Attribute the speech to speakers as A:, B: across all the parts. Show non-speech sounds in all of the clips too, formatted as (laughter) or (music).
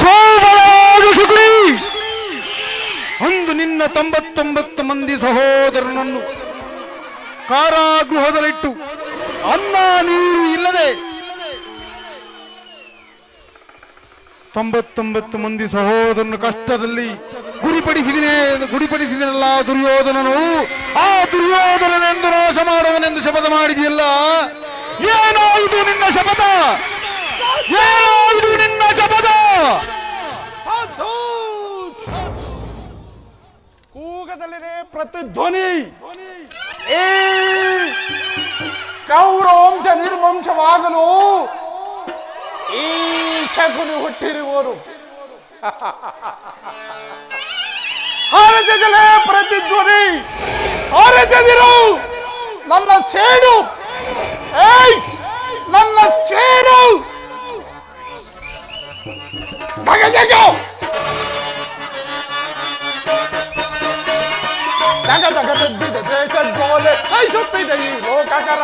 A: ಶುಕ್ರಿ ಅಂದು ನಿನ್ನ ತೊಂಬತ್ತೊಂಬತ್ತು ಮಂದಿ ಸಹೋದರನನ್ನು ಕಾರಾಗೃಹದಲ್ಲಿಟ್ಟು ಅನ್ನ ನೀರು ಇಲ್ಲದೆ ತೊಂಬತ್ತೊಂಬತ್ತು ಮಂದಿ ಸಹೋದರನ ಕಷ್ಟದಲ್ಲಿ ಗುರಿಪಡಿಸಿದಿನೇ ಗುರಿಪಡಿಸಿದನಲ್ಲ ದುರ್ಯೋಧನನು. ಆ ದುರ್ಯೋಧನನೆಂದು ನಾಶ ಮಾಡುವನೆಂದು ಶಪಥ ಮಾಡಿದೆಯಲ್ಲ? ಏನಾಯಿತು ನಿನ್ನ ಶಪಥ? ಏನಾಯಿತು ನಿನ್ನ
B: ಸಾಧು. ಕೂಗದಲ್ಲಿದೆ ಪ್ರತಿಧ್ವನಿ ಈ ಕೌರವಂಶ ನಿರ್ವಂಶವಾಗಲು ಈ ಶಕುನಿ ಹುಟ್ಟಿರುವರು ಹಾರದಿದಲೇ ಪ್ರತಿಧ್ವನಿ ಹಾರದಿರು ನನ್ನ ಸೇಡು. ನನ್ನ ಸೇಡು. भागे दे जाओ दादा तो दे दे बोले जो पे वो का तो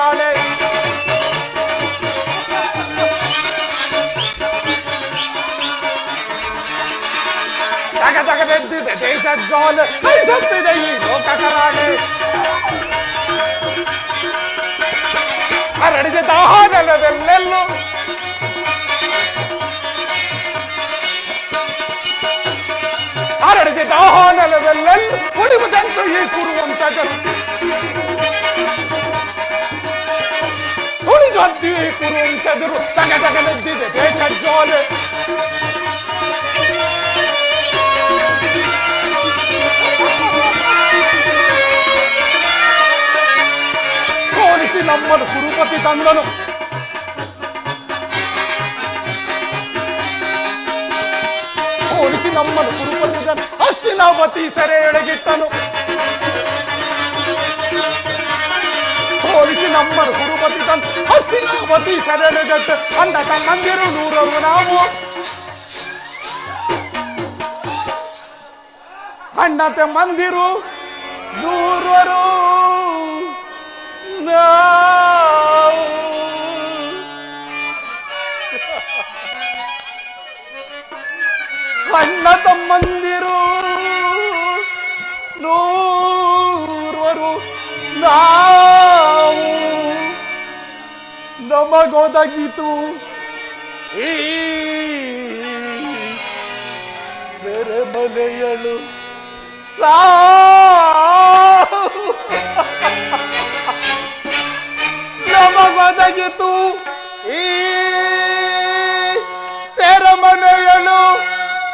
B: दे दे बोले जो पे वो का अरे जे ले ले ले लो தாகான லெவலில் முடிவுதான் தொழிலை கூறுவோம் தகவல் জল দিয়ে করুন তাদের টাকা টাকা দিতে পেছার জলে। করেছিলাম মন কুরুপতি তান্ডন ಸೋಲಿಸಿ ನಮ್ಮನ್ನು ಕುರುಪತಿದನು ಮತಿ ಸೆರೆ ಎಳೆಗಿಟ್ಟನು. ಸೋಲಿಸಿ ನಮ್ಮನ್ನು ಕುರುಪತಿ ತಂದು ಮತಿ ಸೆರೆ ಎಳೆಗಟ್ಟು ಅಂದ ತಮ್ಮಂದಿರು ನೂರರು ನಾವು. ಅಣ್ಣತೆ ಮಂದಿರು ನೂರರು ನಾವು. ಅಣ್ಣ ತಮ್ಮಂದಿರು ನೂರ್ವರು ನಾವು ನಮಗೊದಗಿತು. ಈ ಬೇರೆ ಮನೆಯಳು ಸಾ ನಮಗೊದಗಿತು. ಈ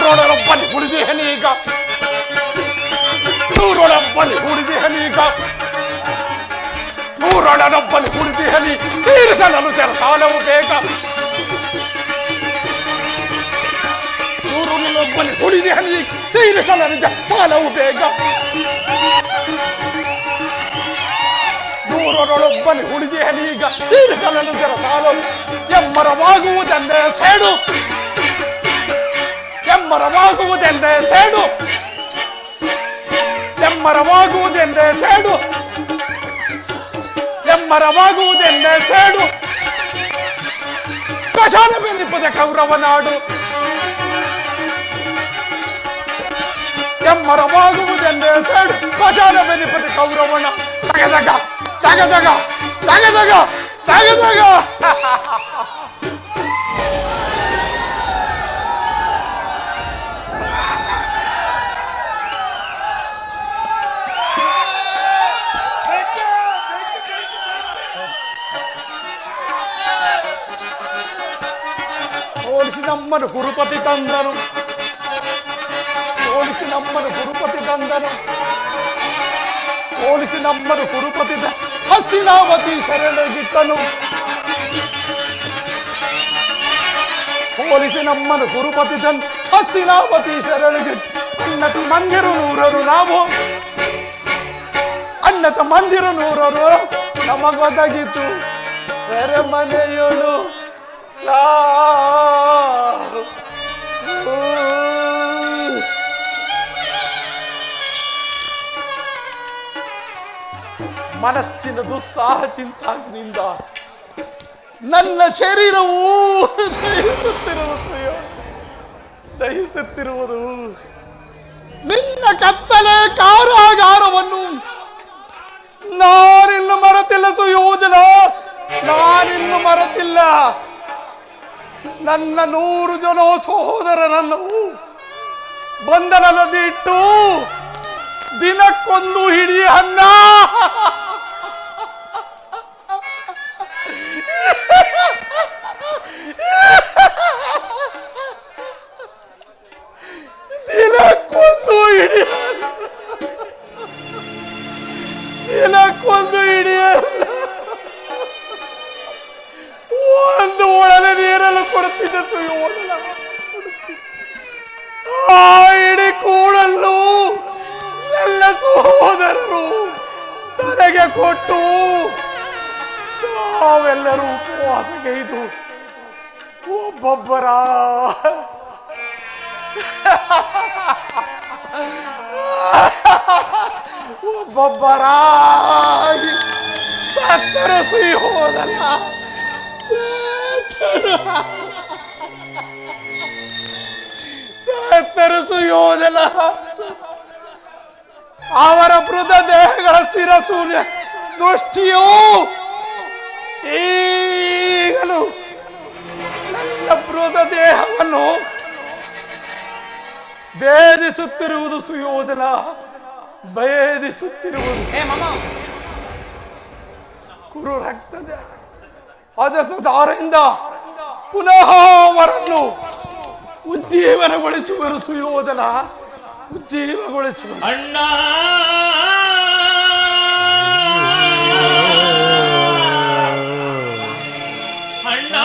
B: ಸೆರಮನೆಯಳು ನೆತ್ತಿದ್ದ ದೇಶದ್ದೋಳ ದೇಶದ್ದೋಳ ನೂರೊಳರೊಬ್ಬಲ್ಲಿ ಹುಡುಗಿಹನೀಗ ನೂರೊಳೊಬ್ಬಲ್ಲಿ ಹುಡುಗಿಹನೀಗ ನೂರೊಳರೊಬ್ಬಲ್ಲಿ ಹುಡುಗಿಹನಿ ತೀರಿಸಲು ತೆರ ಸಾಲವು ಬೇಗ ನೂರೊಳೊಬ್ಬಲ್ಲಿ ಹುಡುಗಿಹನಿ ತೀರಿಸಲು ಸಾಲವು ಬೇಗ ನೂರೊಳೊಬ್ಬಲ್ಲಿ ಹುಡುಗಿಹನೀಗ ತೀರಿಸಲು ತೆರ ಸಾಲವು ಎಮ್ಮರವಾಗುವುದೆಂದೇ ಸೇಡು ಎಮ್ಮರವಾಗುವುದೆಂದೇ ಸೇಡು. ಎಮ್ಮರವಾಗುವುದೆಂದೇ ಸೇಡು. ಎಮ್ಮರವಾಗುವುದೆಂದೇ ಸೇಡು. ಕಷಾನ ಬೆನ್ನಿಪ್ಪದೆ ಕೌರವ ನಾಡು. ಎಮ್ಮರವಾಗುವುದೆಂದೇ ಸೇಡು. ಕಷಾನ ಬೆನ್ನಿಪ್ಪದೆ ಕೌರವನ ತಗದಗ ತಗದಗ ತಗದಗ ತಗದಗ. (laughs) ಸೋಲಿಸಿ ನಮ್ಮನು ಗುರುಪತಿ ತಂದನು. ಸೋಲಿಸಿ ನಮ್ಮನು ಗುರುಪತಿ ತಂದನು. ಸೋಲಿಸಿ ನಮ್ಮನು ಗುರುಪತಿ ಹಸ್ತಿನಾವತಿ ಶರಣಗಿಟ್ಟನು ಸೋಲಿಸಿ ನಮ್ಮನ್ನು ಗುರುಪತಿ ತನ್ ಹಸ್ತಿನಾವತಿ ಶರಣಿಗೆ ಅನ್ನತ ಮಂದಿರ ನೂರರು ನಾವು. ಅನ್ನತ ಮಂದಿರ ನೂರರು ನಮಗೊದಗಿತು. ಸೆರೆಮನೆಯೊಳು ಸಾವು. ಮನಸ್ಸಿನ ದುಸ್ಸಾಹ ಚಿಂತಾಗ್ನಿಂದ ನನ್ನ ಶರೀರವು ದಹಿಸುತ್ತಿರುವ ಸ್ವಯಂ. ದಹಿಸುತ್ತಿರುವುದು. ನಿನ್ನ ಕತ್ತಲೆ ಕಾರಾಗಾರವನ್ನು ನಾನಿನ್ನು ಮರೆತಿಲ್ಲ ಸುಯೋಧನ ನಾನಿನ್ನು ಮರೆತಿಲ್ಲ. ನನ್ನ ನೂರು ಜನ ಸಹೋದರರನ್ನು ಬಂಧನದಲ್ಲಿ ಇಟ್ಟು ದಿನಕ್ಕೊಂದು ಹಿಡಿಯ ಅನ್ನ. ಒಬ್ಬೊಬ್ಬರ ಒಬ್ಬೊಬ್ಬರ ಸತ್ತರು ಸುಯೋಧನ ಸತ್ತರು ಸತ್ತರು ಸುಯೋಧನ ಅವರ ಮೃತ ದೇಹಗಳ ಸ್ಥಿರ ಸೂರ್ಯ ದೃಷ್ಟಿಯು ಈಗಲೂ ನನ್ನ ಮೃತ ದೇಹವನ್ನು ಭೇದಿಸುತ್ತಿರುವುದು ಸುಯೋಧನ ಭೇದಿಸುತ್ತಿರುವುದು ಕುರು ರಕ್ತದ ಅಜಸದಾರದಿಂದ ಪುನಃ ಅವರನ್ನು ಉಜ್ಜೀವನಗೊಳಿಸುವರು ಸುಯೋಧನ ಉಜ್ಜೀವಗೊಳಿಸುವ
C: ಅಣ್ಣ! ಅಣ್ಣ!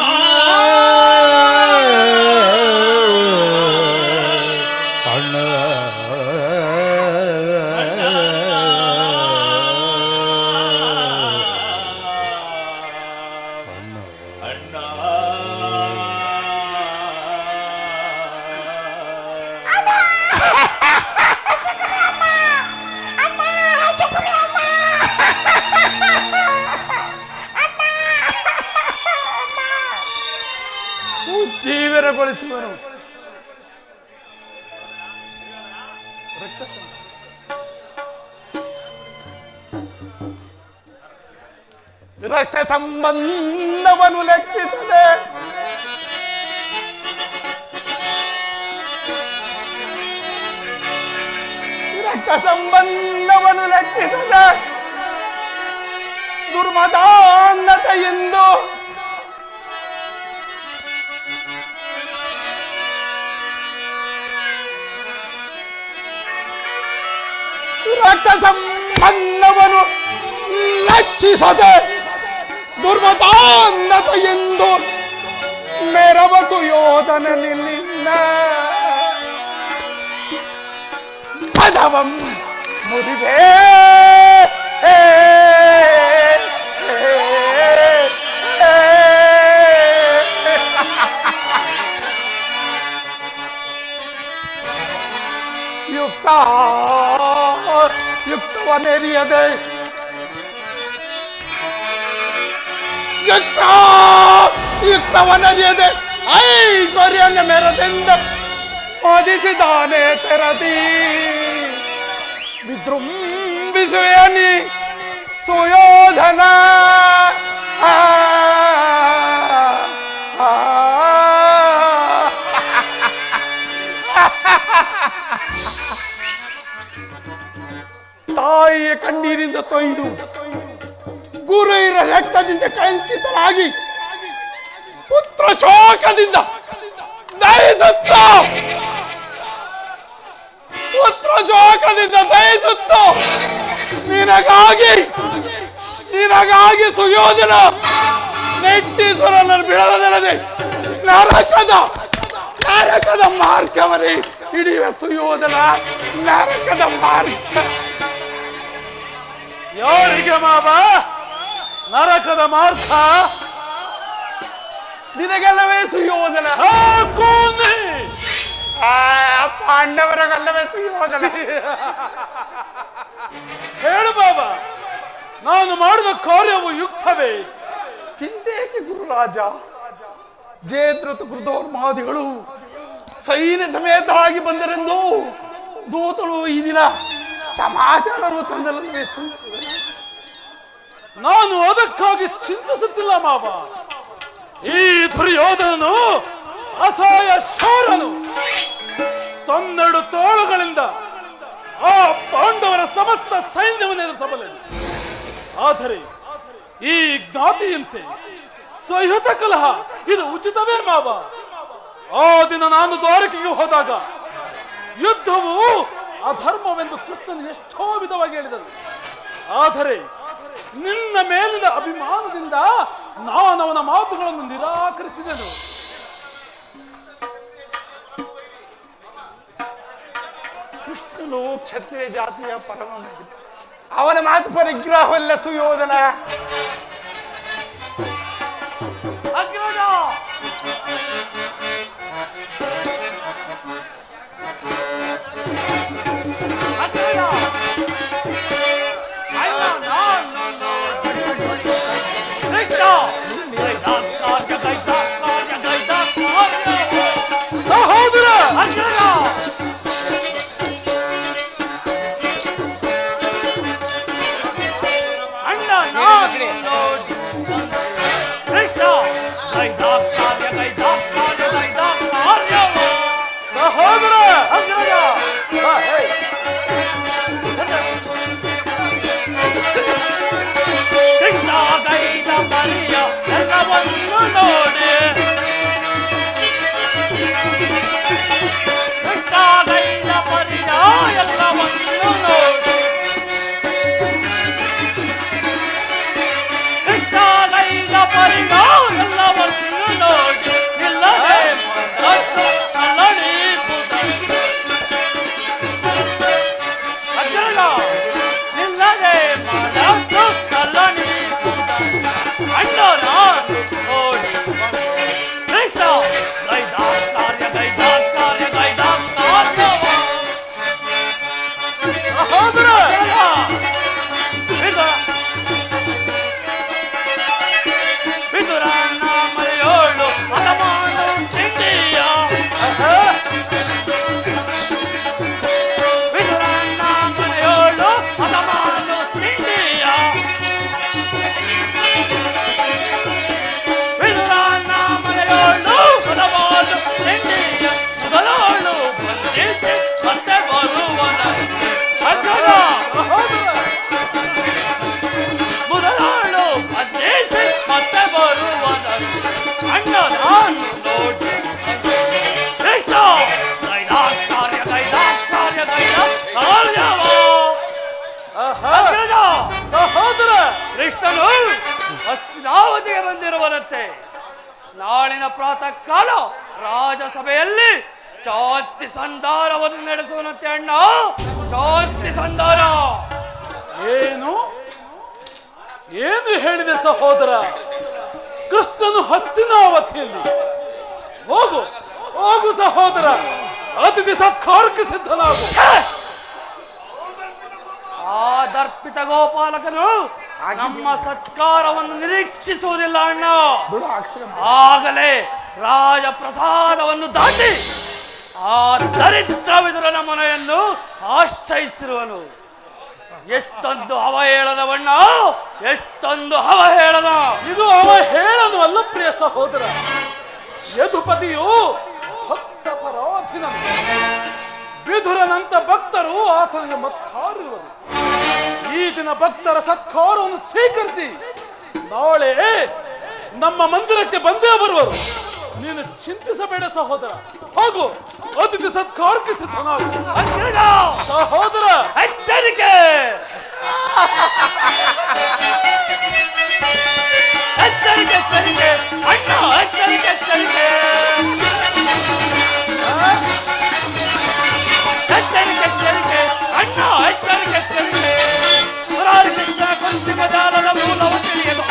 B: సంబంధవను లెక్కించలే. రక్త సంబంధవను లెక్కించలే. దుర్మదాన్నత ఎందు రక్త సంబంధవను లక్షిసదే ಲಕ್ಷಿಸದೆ ದುರ್ಮತಾನ್ನತೆಯೆಂದು ಮೆರವ ಸುಯೋಧನ ನಿನ್ನ ಪದವಂ ಮುರಿವೆ ಯುಕ್ತ ಯುಕ್ತವನೆರಿಯದೆ ಯುಕ್ತ ಯುಕ್ತವನೆರಿಯದೆ ಐಶ್ವರ್ಯನ ಮೆರದಿಂದ ಮದಿಸಿದಾನೆ ತೆರದಿ ವಿಜೃಂಭಿಸುವನಿ ಸುಯೋಧನ ಆ, ಆ, ತಾಯಿಯ ಕಣ್ಣೀರಿಂದ ತೊಯ್ದು ಗುರುವಿನ ರಕ್ತದಿಂದ ಕಂಕಿತರಾಗಿ ಪುತ್ರ ಶೋಕದಿಂದ ದಯಿಸುತ್ತ ಪುತ್ರ ಶೋಕದಿಂದ ದಯಿಸುತ್ತ ನಿನಗಾಗಿ ನಿನಗಾಗಿ ಸುಯೋಧನ ನೆಟ್ಟಿಸುರನ್ನು ಬಿಡದಲ್ಲದೆ ನರಕದ
A: ನರಕದ ಮಾರ್ಗವರೇ ಹಿಡಿಯುವ ಸುಯೋಧನ, ನರಕದ ಮಾರ್ಗ.
D: ಯಾರಿಗೆ ಮಾವ? ನರಕದ ಮಾರ್ಥ.
A: ನಿನಗೆಲ್ಲವೇ ಸುಯೋಧನ?
D: ಹಾಕೋನೆ
A: ಆ, ಪಾಂಡವರಿಗೆಲ್ಲವೇ ಸುಯೋಧನ?
D: ಹೇಳು ಬಾಬಾ ನಾನು ಮಾಡುವ ಕಾರ್ಯವು ಯುಕ್ತವೇ?
A: ಚಿಂತೆ ಏಕೆ ಗುರುರಾಜ ಗುರುದೋರ್ ಕೃತೋರ್ಮಾದಿಗಳು ಸೈನ್ಯ ಸಮೇತರಾಗಿ ಬಂದರೆಂದು ದೂತಳು ಈ ದಿನ ಸಮಾಚಾರವು ತಂದಲ್ಲವೇ ಸುಯೋಧನ.
D: ನಾನು ಅದಕ್ಕಾಗಿ ಚಿಂತಿಸುತ್ತಿಲ್ಲ ಮಾವ. ಈ ದುರ್ಯೋಧನನು ಅಸಹಾಯ ಶೌರನು. ತನ್ನೆರಡು ತೋಳುಗಳಿಂದ ಆ ಪಾಂಡವರ ಸಮಸ್ತ ಸೈನ್ಯವನ್ನು ಎದುರಿಸಬಲ್ಲನು. ಆದರೆ ಈ ಜ್ಞಾತಿ ಹಿಂಸೆ ಕಲಹ, ಇದು ಉಚಿತವೇ ಮಾವ. ಆ ದಿನ ನಾನು ದ್ವಾರಕೆಗೆ ಹೋದಾಗ ಯುದ್ಧವು ಅಧರ್ಮವೆಂದು ಕೃಷ್ಣನು ಎಷ್ಟೋ ವಿಧವಾಗಿ ಹೇಳಿದರು ಆದರೆ ನಿನ್ನ ಮೇಲಿನ ಅಭಿಮಾನದಿಂದ ನಾನು ಅವನ ಮಾತುಗಳನ್ನು ನಿರಾಕರಿಸಿದೆನು.
A: ಕೃಷ್ಣನು ಕ್ಷತ್ರಿಯ ಜಾತಿಯ ಪರಮ ಅವನ ಮಾತು ಪರಿಗ್ರಹವಲ್ಲ ಸುಯೋಧನ.
D: ಬಂದಿರುವನಂತೆ. ನಾಳಿನ ಪ್ರಾತಃ ಕಾಲ ರಾಜಸಭೆಯಲ್ಲಿ ಶಾಂತಿ ಸಂಧಾರವನ್ನು ನಡೆಸುವಂತೆ ಅಣ್ಣ. ಶಾಂತಿ ಸಂಧಾರ ಏನು? ಏನು ಹೇಳಿದೆ ಸಹೋದರ? ಕೃಷ್ಣನು ಹಸ್ತಿನಾವತಿಯಲ್ಲಿ. ಹೋಗು ಹೋಗು ಸಹೋದರ. ಅತಿಥಿ ಸತ್ಕಾರಕ್ಕೆ ಸಿದ್ಧನಾಗು. ಆ ದರ್ಪಿತ ಗೋಪಾಲಕನು ನಮ್ಮ ಸತ್ಕಾರವನ್ನು ನಿರೀಕ್ಷಿಸುವುದಿಲ್ಲ ಅಣ್ಣ. ಆಗಲೇ ರಾಜ ಪ್ರಸಾದವನ್ನು ದಾಟಿ ಆ ದರಿದ್ರ ವಿದುರನ ಮನೆಯನ್ನು ಆಶ್ರಯಿಸಿರುವನು. ಎಷ್ಟೊಂದು ಅವಹೇಳನವಣ್ಣ ಎಷ್ಟೊಂದು ಅವಹೇಳನ ಇದು ಅವಹೇಳನ ಅಲ್ಲ ಪ್ರಿಯ ಸಹೋದರ. ಯದುಪತಿಯು ಭಕ್ತ ಪರಾಧಿನ ವಿಧುರನಂತ ಭಕ್ತರು ಆತನಿಗೆ ಮತ್ತಾರಿರುವರು. ಈ ದಿನ ಭಕ್ತರ ಸತ್ಕಾರವನ್ನು ಸ್ವೀಕರಿಸಿ ನಾಳೆ ನಮ್ಮ ಮಂದಿರಕ್ಕೆ ಬಂದೇ ಬರುವರು. ನೀನು ಚಿಂತಿಸಬೇಡ ಸಹೋದರ. ಹೋಗು ಅತಿಥಿ ಸತ್ಕಾರಕ್ಕೆ ಸಿದ್ಧನಾಗು. ಸಹೋದರ ಎಚ್ಚರಿಕೆ ಎಚ್ಚರಿಕೆ ಎಚ್ಚರಿಕೆ ಅಣ್ಣ ಎಚ್ಚರಿಕೆ ಎಚ್ಚರಿಕೆ
A: ಎಚ್ಚರಿಕೆ ಅಣ್ಣ ಎಚ್ಚರಿಕೆ ದಾರಿ
D: ಕೊಂಚ ದಾರದ ಮೂಲವು ತಿಳಿಯಲು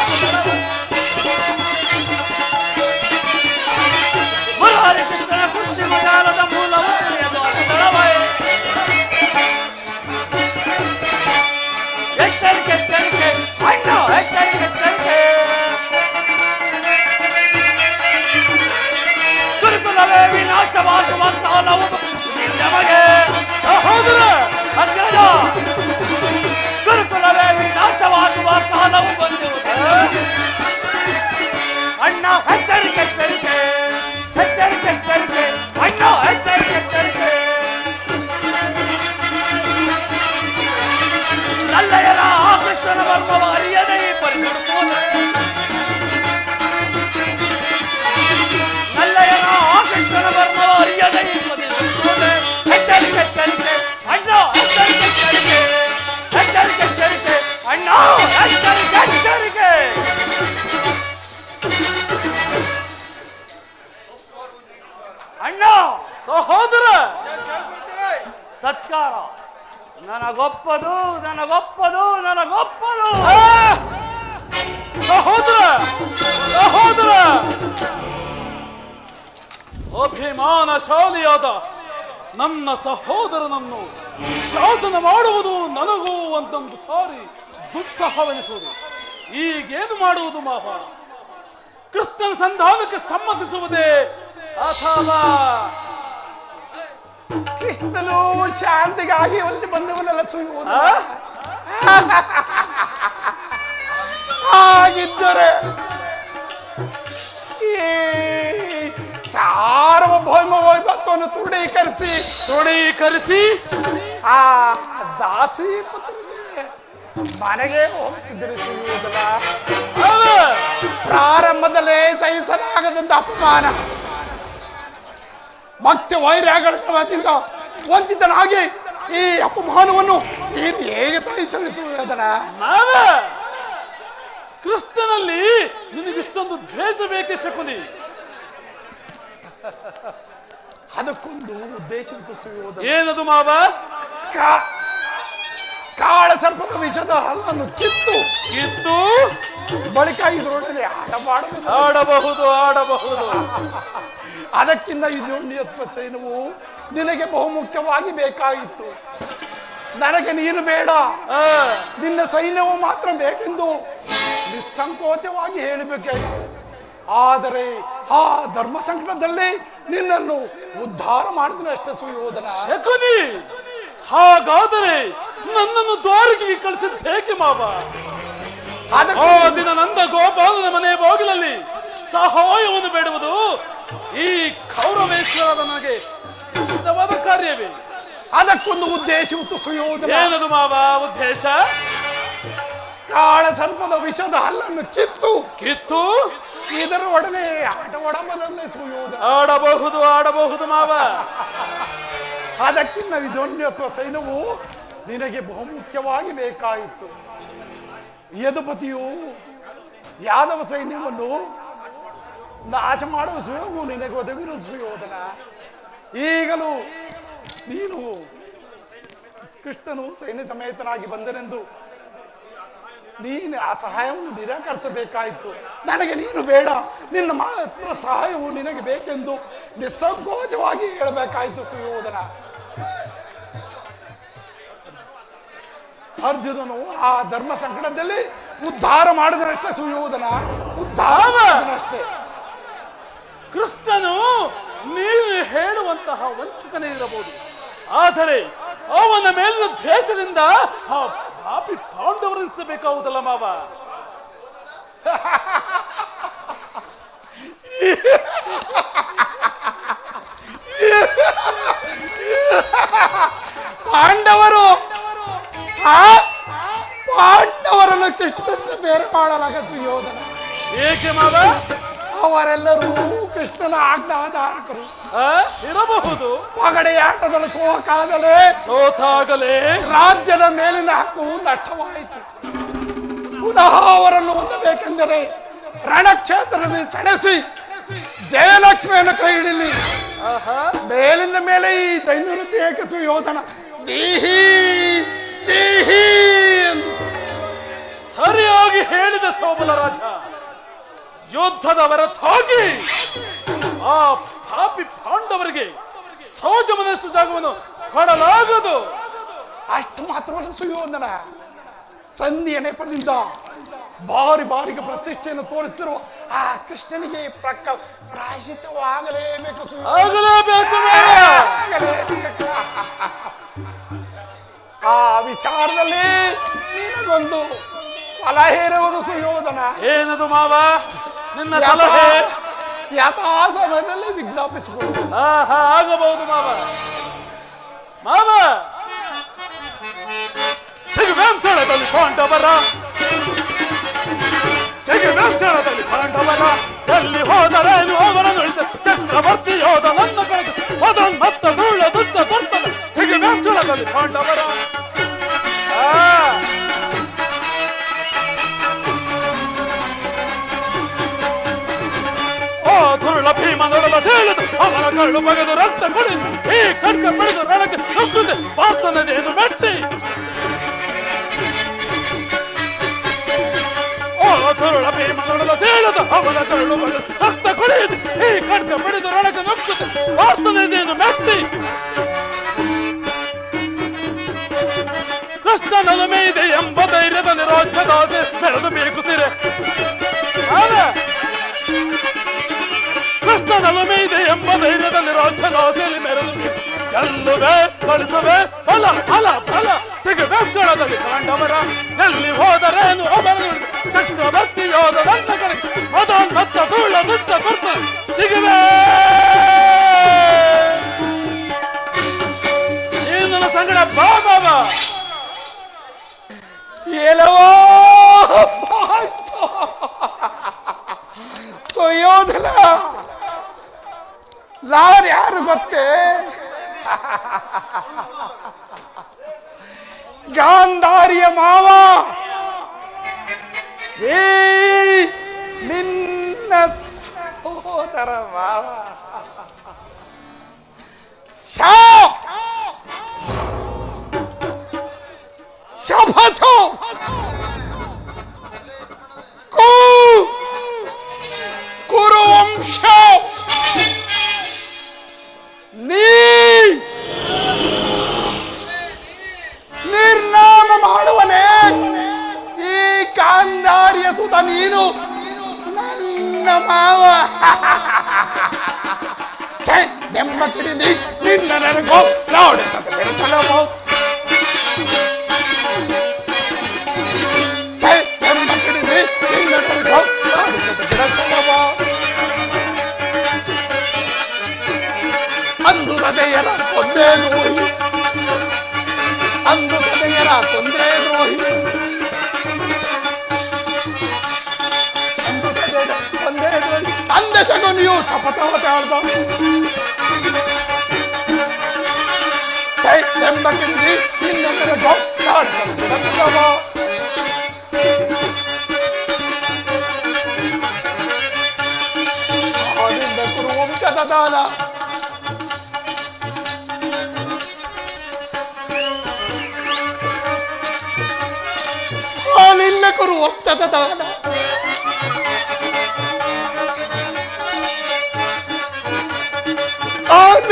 D: ಸಹೋದರನನ್ನು ಶಾಸನ ಮಾಡುವುದು ನನಗೂ ಒಂದೊಂದು ಸಾರಿ ದುಸ್ಸಹವೆನಿಸುವುದು. ಈಗೇನು ಮಾಡುವುದು ಮಾವ? ಕೃಷ್ಣನ ಸಂಧಾನಕ್ಕೆ ಸಮ್ಮತಿಸುವುದೇ ಅಥವಾ
B: ಕೃಷ್ಣನು ಶಾಂತಿಗಾಗಿ ಅಲ್ಲಿ ಬಂದವನ್ನೆಲ್ಲ ಸುಯ್ಯುವುದು
D: ಸಾರವ
B: ಹಾಗಿದ್ದರೆ ಈ ವೈಭವವನ್ನು ತೃಢೀಕರಿಸಿ
D: ತೃಢೀಕರಿಸಿ
B: ಆ ದಾಸಿ ಮನೆಗೆ
D: ಅವ
B: ಪ್ರಾರಂಭದಲ್ಲೇ ಸಹಿಸಲಾಗದಂತ ಅಪಮಾನ. ಮತ್ತೆ ವೈರ್ಯಗಳಿಂದ ವಂಚಿತನಾಗಿ ಈ ಅಪಮಾನವನ್ನು ನೀನು ಹೇಗೆ ಮಾವ
D: ನಾವ ಕೃಷ್ಣನಲ್ಲಿ ನಿನಗಿಷ್ಟೊಂದು ದ್ವೇಷ ಬೇಕೆ ಶಕುನಿ?
B: ಅದಕ್ಕೊಂದು ಉದ್ದೇಶ
D: ಏನದು ಮಾವ?
B: ಕಾ- ಕಾಳ ಸರ್ಪದ ವಿಷದ ಹಲ್ಲನ್ನು ಕಿತ್ತು.
D: ಕಿತ್ತು?
B: ಬಳಿಕ ಇದರೊಡನೆ ಮಾಡಬೇಕು
D: ಆಡಬಹುದು ಆಡಬಹುದು. (laughs)
B: ಅದಕ್ಕಿಂತ ಇದು ನಿಯತ್ವ ಸೈನ್ಯವು ನಿನಗೆ ಬಹುಮುಖ್ಯವಾಗಿ ಬೇಕಾಗಿತ್ತು ನನಗೆ ನೀನು ಬೇಡ. ನಿನ್ನ ಸೈನ್ಯವು ಮಾತ್ರ ಬೇಕೆಂದು ನಿಸ್ಸಂಕೋಚವಾಗಿ ಹೇಳಬೇಕಾಗಿತ್ತು ಆದರೆ ಆ ಧರ್ಮ ಸಂಕಟದಲ್ಲಿ ನಿನ್ನನ್ನು ಉದ್ಧಾರ ಮಾಡಿದ್ರೆ ಅಷ್ಟೇ ಸುಯೋಧನ.
D: ಶಕುನಿ ಹಾಗಾದರೆ ನನ್ನನ್ನು ದ್ವಾರಕಿಗೆ ಕಳಿಸಿದ್ದೇಕೆ ಮಾವ? ಆ ದಿನ ನಂದ ಗೋಪಾಲನ ಮನೆ ಬಾಗಿಲಲ್ಲಿ ಸಹಾಯವನ್ನು ಬೇಡುವುದು ಈ ಕೌರವೇಶ್ವರ ನನಗೆ ಉಚಿತವಾದ ಕಾರ್ಯವೇ.
B: ಅದಕ್ಕೊಂದು ಉದ್ದೇಶವಿತ್ತು ಸುಯೋಧನ.
D: ಏನದು ಮಾವ ಉದ್ದೇಶ?
B: ಕಾಳ ಸರ್ಪದ ವಿಷದ ಹಲ್ಲನ್ನು ಕಿತ್ತು.
D: ಕಿತ್ತು?
B: ಇದರ ಒಡನೆ ಆಟವಾಡಬಲ್ಲೇ ಸುಯೋಧನ
D: ಆಡಬಹುದು ಆಡಬಹುದು ಮಾವ.
B: ಅದಕ್ಕಿನ್ನ ವಿಧೋನ್ಯತ್ವ ಸೈನ್ಯವು ನಿನಗೆ ಬಹುಮುಖ್ಯವಾಗಿ ಬೇಕಾಯಿತು. ಯದುಪತಿಯು ಯಾದವ ಸೈನ್ಯವನ್ನು ನಾಶ ಮಾಡುವ ಸುಯೋಗವು ನಿನಗೆ ಒದಗಿರುವ ಸುಯೋಧನ. ಈಗಲೂ ನೀನು ಕೃಷ್ಣನು ಸೈನ್ಯ ಸಮೇತನಾಗಿ ಬಂದನೆಂದು ನೀನು ಆ ಸಹಾಯವನ್ನು ನಿರಾಕರಿಸಬೇಕಾಯಿತು. ನನಗೆ ನೀನು ಬೇಡ. ನಿನ್ನ ಮಾತ್ರ ಸಹಾಯವು ನಿನಗೆ ಬೇಕೆಂದು ನಿಸ್ಸಂಕೋಚವಾಗಿ ಹೇಳಬೇಕಾಯಿತು ಸುಯೋಧನ. ಅರ್ಜುನನು ಆ ಧರ್ಮ ಸಂಕಟದಲ್ಲಿ ಉದ್ಧಾರ ಮಾಡಿದ್ರಷ್ಟೇ ಸುಯೋಧನ. ಉದ್ಧಾರ ಮಾಡಿದನಷ್ಟೇ
D: ಕೃಷ್ಣನು ನೀವು ಹೇಳುವಂತಹ ವಂಚಕನೇ ಇರಬಹುದು. ಆದರೆ ಅವನ ಮೇಲಿನ ದ್ವೇಷದಿಂದ ಆ ಪಾಪಿ ಪಾಂಡವರಿಸಬೇಕಾಗುವುದಲ್ಲ ಮಾವ
B: ಪಾಂಡವರು ಆ ಪಾಂಡವರನ್ನು ಕೃಷ್ಣನ ಬೇರೆ ಮಾಡಲಾಗ ಸುಯೋಧನ
D: ಏಕೆ ಮಾವ
B: ಅವರೆಲ್ಲರೂ ಕೃಷ್ಣನ ಆಜ್ಞಾಧಾರಕರು.
D: ಆ, ಇರಬಹುದು.
B: ಪಗಡೆಯಾಟದಲ್ಲಿ ಸೋಕಾಗಲೇ
D: ಸೋತಾಗಲೇ.
B: ರಾಜ್ಯದ ಮೇಲಿನ ಹಕ್ಕು ನಷ್ಟವಾಯಿತು. ಪುನಃ ಅವರನ್ನು ಹೊಂದಬೇಕೆಂದರೆ ರಣಕ್ಷೇತ್ರದಲ್ಲಿ ಸೆಣಸಿ ಜಯಲಕ್ಷ್ಮಿಯನ್ನು ಕೈ ಹಿಡಿಲಿ.
D: ಆಹಾ.
B: ಮೇಲಿಂದ ಮೇಲೆ ಈ ದೈನ್ಯವೃತ್ತಿ ಏಕಸು ಯೋಧನ. ದೇಹಿ ದೇಹಿ ಎಂದು.
D: ಸರಿಯಾಗಿ ಹೇಳಿದ ಸೋಮಲ ಯುದ್ಧದ ಹೊರತಾಗಿ ಆ ಪಾಪಿ ಪಾಂಡವರಿಗೆ ಸೌಜಮನಷ್ಟು ಜಾಗವನ್ನು ಕೊಡಲಾಗದು.
B: ಅಷ್ಟು ಮಾತ್ರವಲ್ಲ ಸುಯೋಧನ ಸಂಧಿಯ ನೆಪದಿಂದ ಬಾರಿ ಬಾರಿಗೆ ಪ್ರತಿಷ್ಠೆಯನ್ನು ತೋರಿಸ್ತಿರುವ ಆ ಕೃಷ್ಣನಿಗೆ
D: ಪ್ರಕ್ಕ ಮಾವ.
B: ಆಗಲೇಬೇಕು. ಆ ವಿಚಾರದಲ್ಲಿ ನಿನಗೊಂದು ಸಲಹೆ ಇರುವುದು ಸುಯೋಧನ
D: ಏನದು ಮಾವ? ನಿನ್ನ ಸಲಹೆ?
B: ಯಥಾ ಸಮಯದಲ್ಲಿ ವಿಜ್ಞಾಪಿಸಿಕೊಳ್ಳುವುದು
D: ಆಹಾ ಆಗಬಹುದು ಮಾವ. ಮಾವ! ಸಿಗುವೆಂಚಳದಲ್ಲಿ ಪಾಂಡವರ. ಸಿಗುವೆಂಚಳದಲ್ಲಿ ಪಾಂಡವರ. ಎಲ್ಲಿ ಹೋದರೇನು ಅವರ ಹಿಡಿದ ಚಕ್ರವರ್ತಿ ಯೋಧ ನನ್ನ ಕಳೆದು ಮತ್ತ ಧೂಳ ದುಷ್ಟ ದುರ್ತನ ಸಿಗುವೆಂಚಳದಲ್ಲಿ ಪಾಂಡವರ. ಆ ಆ ಧುರುಳ ಭೀಮ ನೋಡಲ ಸೇಳಿದು ಅವನ ಕಳ್ಳು ಬಗೆದು ರಕ್ತ ಕುಡಿದು ಈ ಕಡ್ಕ ಬೆಳೆದು ರಣಕ್ಕೆ ನುಗ್ಗಿದೆ ಪಾರ್ಥನದೇನು ಮೆಟ್ಟಿ ಆ ಧುರುಳ ಭೀಮ ನೋಡಲ ಸೇಳಿದು ಅವನ ಕಳ್ಳು ಬಗೆದು ರಕ್ತ ಕುಡಿದು ಈ ಕಡ್ಕ ಬೆಳೆದು ರಣಕ್ಕೆ ನುಗ್ಗಿದೆ ಪಾರ್ಥನದೇನು ಮೆಟ್ಟಿ ಕೃಷ್ಣನ ಮೇದೆ ಎಂಬ ಧೈರ್ಯದ ನಿರೋಚದಾಸೆ ಬೆಳೆದು ಬೇಕು ಸಿರೆ ಆಗ ಕೃಷ್ಣನ ಇದೆ ಎಂಬ ಧೈರ್ಯದಲ್ಲಿ ರಾಜ್ಯದಾಸೆಯಲ್ಲಿ ಮೆರೆದು ಗೆಲ್ಲುವೆ ಕಳಿಸುವೆ ಫಲ ಫಲ ಫಲ. ಸಿಗುವೆ ಕ್ಷಣದಲ್ಲಿ ಕಾಂಡವರ ಎಲ್ಲಿ ಹೋದರೇನು ಅವರ ಚಕ್ರವರ್ತಿ ಯೋಧ ನನ್ನ ಕಡೆ ಮದೋನ್ನತ್ತ ಧೂಳ ಸುತ್ತ ಕರ್ತ ಸಿಗುವೆ ನನ್ನ ಸಂಗಡ, ಬಾ ಬಾಬಾ
B: ಎಲ್ಲವೋ ಸುಯೋಧನ! ನಾನು ಯಾರು ಗೊತ್ತೇ ಗಾಂಧಾರಿಯ ಮಾವ ಏ ನಿನ್ನ ಸೋದರ ಮಾವ ಶಾ ಶಪಥ ಗಾಂಧಾರಿಯ ಸುತ ನೀನು ನನ್ನ ಮಾವ ಛೆ, ನೆಮ್ಮ ಕಿಡಿದಿ ನಿನ್ನ ನನಗೋ ನೋಡಿ ಚಲೋ ಛೆ, ನೆಮ್ಮ ಕಿಡಿದಿ ನಿನ್ನ ನನಗೋ ನೋಡಿ ಚಲೋ ಅಂದು ಹೃದಯರ ಕೊಂದೇ ದ್ರೋಹಿ ಅಂದು ಹೃದಯರ ತೊಂದರೆ ದ್ರೋಹಿ ಅಂದ ಶಗುನಿಯು ಶಪಥವ ತಾಳ್ದ ಜೈ ಎಂಬ ಕಿಂದಿ ನಿನ್ನ ಗೋ ಆನಿಂದ ಕುರು ವಂಶದ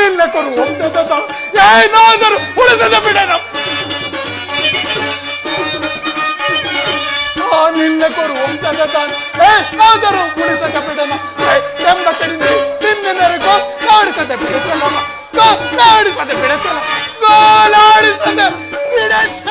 B: ದಾನ ಆನಿಂದ ಕುರು ವಂಶದ ದಾನ ಆನಿಂದ ಕುರು ವಂಶದ ದಾನ ಏನಾದರೂ ಉಳಿದದ ಬಿಡಣ ನಿನ್ನ ಕೊರು ವಂಶದ ದಾನ ಏನಾದರೂ ಉಳಿಸದ ಬಿಡಣ ಏ, ಎಂಬ ಕಡಿಮೆ ನಿನ್ನ ನೆರಗೋ ನಾಡಿಸದೆ ಬಿಡಚಲಮ್ಮ ನಾಡಿಸದೆ ಬಿಡಚಲ ಗೋಲಾಡಿಸದೆ ಬಿಡಚಲ